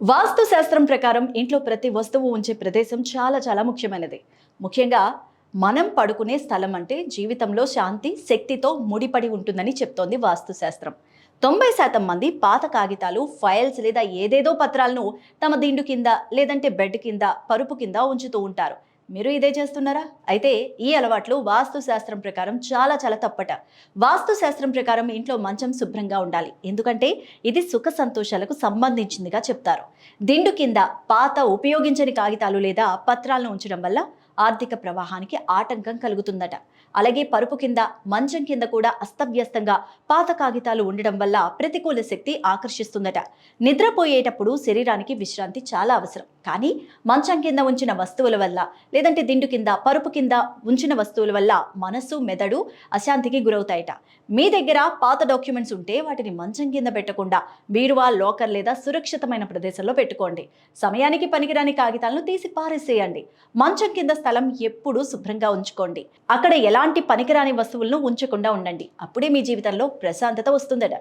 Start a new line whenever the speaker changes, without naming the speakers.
వాస్తు శాస్త్రం ప్రకారం ఇంట్లో ప్రతి వస్తువు ఉంచే ప్రదేశం చాలా చాలా ముఖ్యమైనది. ముఖ్యంగా మనం పడుకునే స్థలం అంటే జీవితంలో శాంతి శక్తితో ముడిపడి ఉంటుందని చెప్తోంది వాస్తు శాస్త్రం తొంభై శాతం మంది పాత కాగితాలు ఫైల్స్ లేదా ఏదేదో పత్రాలను తమ దిండు కింద లేదంటే బెడ్ కింద పరుపు కింద ఉంచుతూ ఉంటారు. మీరు ఇదే చేస్తున్నారా? అయితే ఈ అలవాట్లు వాస్తు శాస్త్రం ప్రకారం చాలా చాలా తప్పట. వాస్తు శాస్త్రం ప్రకారం ఇంట్లో మంచం శుభ్రంగా ఉండాలి. ఎందుకంటే ఇది సుఖ సంతోషాలకు సంబంధించిందిగా చెప్తారు. దిండు కింద పాత ఉపయోగించని కాగితాలు లేదా పత్రాలను ఉంచడం వల్ల ఆర్థిక ప్రవాహానికి ఆటంకం కలుగుతుందట. అలాగే పరుపు కింద మంచం కింద కూడా అస్తవ్యస్తంగా పాత కాగితాలు ఉండడం వల్ల ప్రతికూల శక్తి ఆకర్షిస్తుందట. నిద్రపోయేటప్పుడు శరీరానికి విశ్రాంతి చాలా అవసరం. కానీ మంచం కింద ఉంచిన వస్తువుల వల్ల లేదంటే దిండు కింద పరుపు కింద ఉంచిన వస్తువుల వల్ల మనసు మెదడు అశాంతికి గురవుతాయట. మీ దగ్గర పాత డాక్యుమెంట్స్ ఉంటే వాటిని మంచం కింద పెట్టకుండా బీరువా లోకర్ లేదా సురక్షితమైన ప్రదేశంలో పెట్టుకోండి. సమయానికి పనికిరాని కాగితాలను తీసి పారేసేయండి. మంచం కింద స్థలం ఎప్పుడూ శుభ్రంగా ఉంచుకోండి. అక్కడ ఎలాంటి పనికిరాని వస్తువులను ఉంచకుండా ఉండండి. అప్పుడే మీ జీవితంలో ప్రశాంతత వస్తుందట.